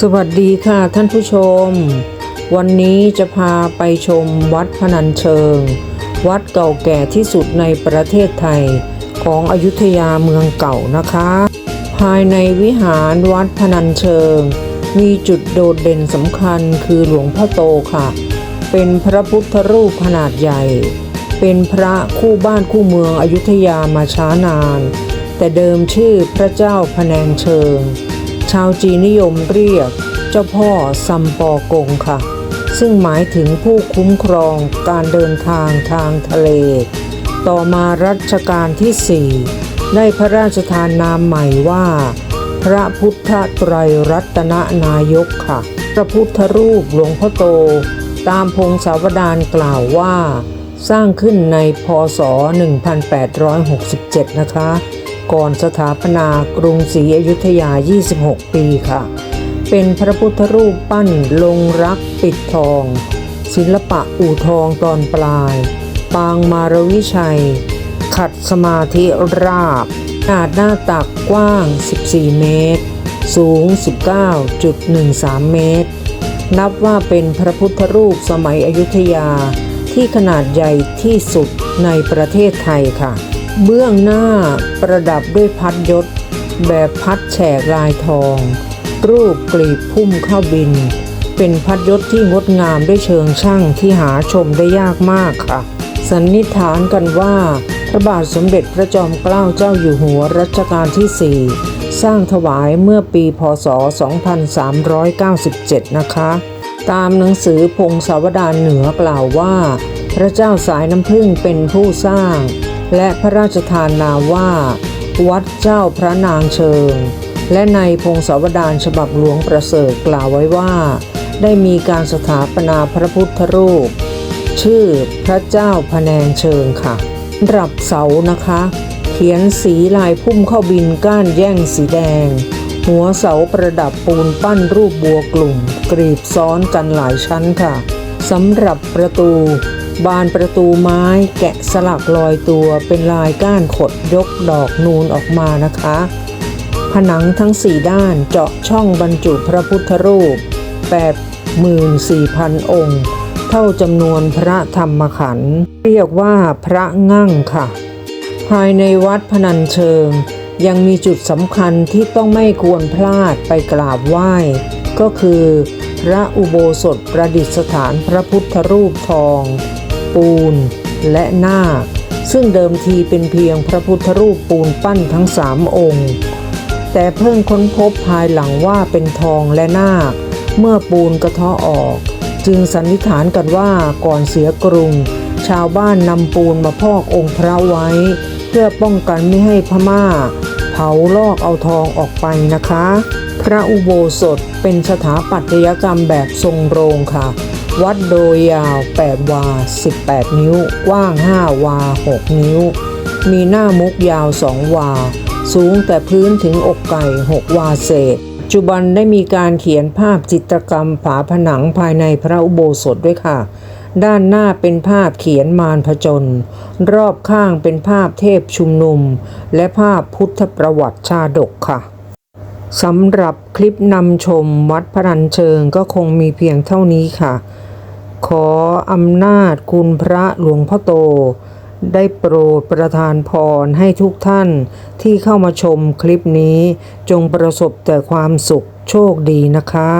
สวัสดีค่ะท่านผู้ชม วันนี้จะพาไปชมวัดพนัญเชิง วัดเก่าแก่ที่สุดในประเทศไทยของอยุธยาเมืองเก่านะคะ ภายในวิหารวัดพนัญเชิง มีจุดโดดเด่นสำคัญคือหลวงพ่อโตค่ะ เป็นพระพุทธรูปขนาดใหญ่ เป็นพระคู่บ้านคู่เมืองอยุธยามาช้านาน แต่เดิมชื่อพระเจ้าพะแนงเชิง ชาวจีนนิยมเรียก เจ้าพ่อซัมปอกงค่ะ ซึ่งหมายถึงผู้คุ้มครองการเดินทางทางทะเล ต่อมารัชกาลที่ 4 ได้พระราชทานนามใหม่ว่า พระพุทธไตรรัตนนายกค่ะ พระพุทธรูปหลวงพ่อโต ตามพงศาวดารกล่าวว่า สร้างขึ้นในพศ 1867 นะคะ ก่อนสถาปนากรุงศรีอยุธยา 26 ปีค่ะ เป็นพระพุทธรูปปั้นลงรักปิดทอง ศิลปะอู่ทองตอนปลาย ปางมารวิชัย ขัดสมาธิราบขนาดหน้าตักกว้าง 14 เมตร สูง 19.13 เมตร นับว่าเป็นพระพุทธรูปสมัยอยุธยาที่ขนาดใหญ่ที่สุดในประเทศไทยค่ะ เบื้องหน้าประดับด้วยพัดยศ แบบพัดแฉกลายทอง รูปกลีบพุ่มเข้าบิน เป็นพัดยศที่งดงามด้วยเชิงช่างที่หาชมได้ยากมากค่ะ สันนิษฐานกันว่าพระบาทสมเด็จพระจอมเกล้าเจ้าอยู่หัวรัชกาลที่ 4 สร้างถวายเมื่อปีพศ 2397 นะคะ ตามหนังสือพงศาวดารเหนือกล่าวว่า พระเจ้าสายน้ำพึ่งเป็นผู้สร้าง และพระราชทานนามว่า วัดเจ้าพระนางเชิง และในพงศาวดารฉบับหลวงประเสริฐกล่าวไว้ว่า ได้มีการสถาปนาพระพุทธรูป ชื่อพระเจ้าพะแนงเชิงค่ะรับเสานะคะ เขียนสีลายพุ่มเข้าบินก้านแย่งสีแดง หัวเสาประดับปูนปั้นรูปบัวกลุ่ม กรีบซ้อนกันหลายชั้นค่ะสำหรับประตู บานประตูไม้แกะสลักลอยตัวเป็นลายก้านขดยกดอกนูนออกมานะคะ ผนังทั้งสี่ด้านเจาะช่องบรรจุพระพุทธรูป 84,000 องค์ เท่าจำนวนพระธรรมขันธ์เรียกว่าพระงั่งค่ะ ภายในวัดพนัญเชิง ยังมีจุดสำคัญที่ต้องไม่ควรพลาดไปกราบไหว้ ก็คือ พระอุโบสถประดิษฐานพระพุทธรูปทอง ปูนและนาคซึ่งเดิมทีเป็นเพียงพระพุทธรูปปูนปั้นทั้งสามองค์ แต่เพิ่งค้นพบภายหลังว่าเป็นทองและนาค เมื่อปูนกระเทาะออก จึงสันนิษฐานกันว่าก่อนเสียกรุง ชาวบ้านนำปูนมาพอกองค์พระไว้ เพื่อป้องกันไม่ให้พม่า เผาลอกเอาทองออกไปนะคะ พระอุโบสถเป็นสถาปัตยกรรมแบบทรงโรงค่ะ วัดโดยยาว 8 วา 18 นิ้ว กว้าง 5 วา 6 นิ้ว มีหน้ามุกยาว 2 วา สูงแต่พื้นถึงอกไก่ 6 วาเศษ ปัจจุบันได้มีการเขียนภาพจิตรกรรมฝาผนังภายในพระอุโบสถด้วยค่ะ ด้านหน้าเป็นภาพเขียนมารผจญรอบข้างเป็นภาพเทพชุมนุม และภาพพุทธประวัติชาดกค่ะสำหรับคลิปนำชมวัดพระนัญเชิงก็คงมีเพียงเท่านี้ค่ะ ขออำนาจคุณพระหลวงพ่อโต ได้โปรดประทานพรให้ทุกท่านที่เข้ามาชมคลิปนี้จงประสบแต่ความสุขโชคดีนะคะ